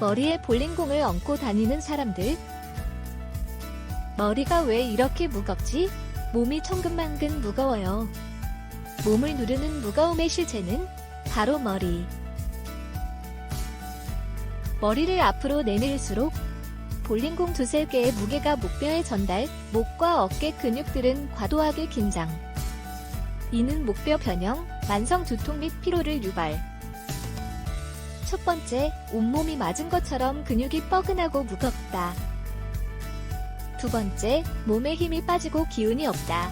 머리에 볼링공을 얹고 다니는 사람들. 머리가 왜 이렇게 무겁지? 몸이 천근만근 무거워요. 몸을 누르는 무거움의 실체는 바로 머리. 머리를 앞으로 내밀수록 볼링공 두세 개의 무게가 목뼈에 전달, 목과 어깨 근육들은 과도하게 긴장. 이는 목뼈 변형, 만성 두통 및 피로를 유발. 첫 번째, 온몸이 맞은 것처럼 근육이 뻐근하고 무겁다. 두 번째, 몸에 힘이 빠지고 기운이 없다.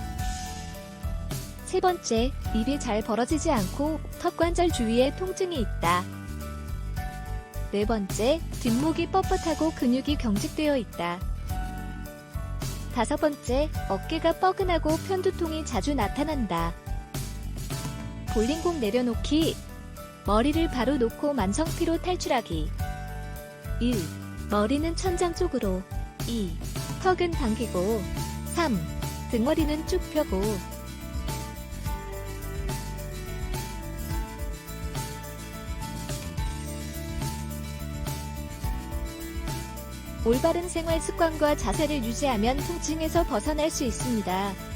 세 번째, 입이 잘 벌어지지 않고 턱관절 주위에 통증이 있다. 네 번째, 뒷목이 뻣뻣하고 근육이 경직되어 있다. 다섯 번째, 어깨가 뻐근하고 편두통이 자주 나타난다. 볼링공 내려놓기. 머리를 바로 놓고 만성피로 탈출하기. 1. 머리는 천장 쪽으로. 2. 턱은 당기고. 3. 등머리는 쭉 펴고. 올바른 생활 습관과 자세를 유지하면 통증에서 벗어날 수 있습니다.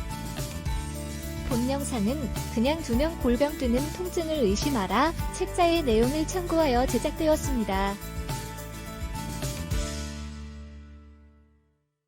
본 영상은 그냥 두면 골병 뜨는 통증을 의심하라 책자의 내용을 참고하여 제작되었습니다.